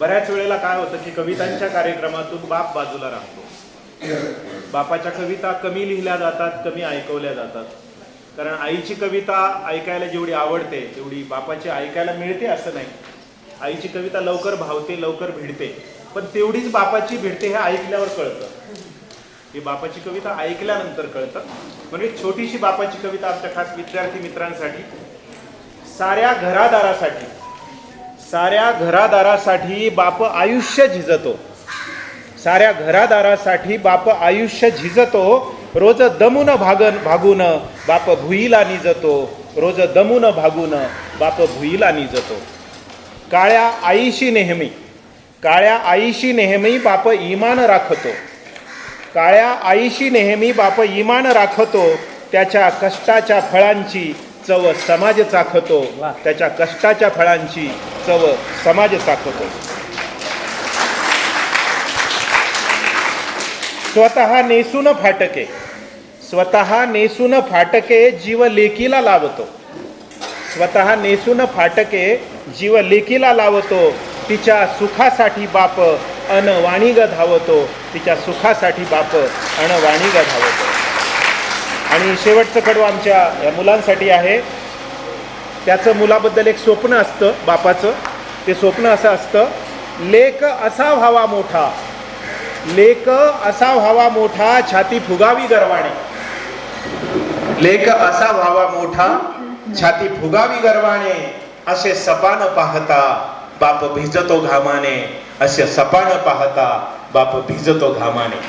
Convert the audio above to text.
बऱ्याच वेळेला काय होतं की कवितांच्या कार्यक्रमातून बाप बाजूला राहतो. बापाच्या कविता कमी लिहिल्या जातात कमी ऐकवल्या जातात. कारण आईची कविता ऐकायला जेवढी आवडते तेवढी बापाची ऐकायला मिळते असं नाही. आईची कविता लवकर भावते लवकर भिडते. पण तेवढीच बापाची भिडते हे ऐकल्यावर कळतं. ही बापाची कविता ऐकल्यानंतर कळतं. म्हणजे एक छोटीशी बापाची कविता आमच्या खास विद्यार्थी मित्रांसाठी साऱ्या घरादारासाठी. साऱ्या घरादारासाठी बाप आयुष्य झिजतो. साऱ्या घरादारासाठी बाप आयुष्य झिजतो. रोज दमून भागन भागून बाप भुईला निजतो. रोज दमून भागून बाप भुईला निजतो. काळ्या आईशी नेहमी काळ्या आईशी नेहमी बाप इमान राखतो. काळ्या आईशी नेहमी बाप इमान राखतो. त्याच्या कष्टाच्या फळांची चव समाज चाखतो त्याच्या कष्टाच्या फळांची चव समाज चाखतो. स्वतः नेसून फाटके स्वतः नेसून फाटके जीव लेकीला लावतो. स्वतः नेसून फाटके जीव लेकीला लावतो तिच्या सुखासाठी बाप अनवाणीग धावतो तिच्या सुखासाठी बाप अनवाणीग धावतो. आणि शेवटचं कडवं आमच्या या मुलांसाठी आहे. त्याचं मुलाबद्दल एक स्वप्न असतं बापाचं. ते स्वप्न असं असतं लेक असा व्हावा मोठा. लेक असा व्हावा मोठा छाती फुगावी गर्वाने लेक असा व्हावा मोठा छाती फुगावी गर्वाने असे सपान पाहता बाप भिजतो घामाने. असे सपान पाहता बाप भिजतो घामाने.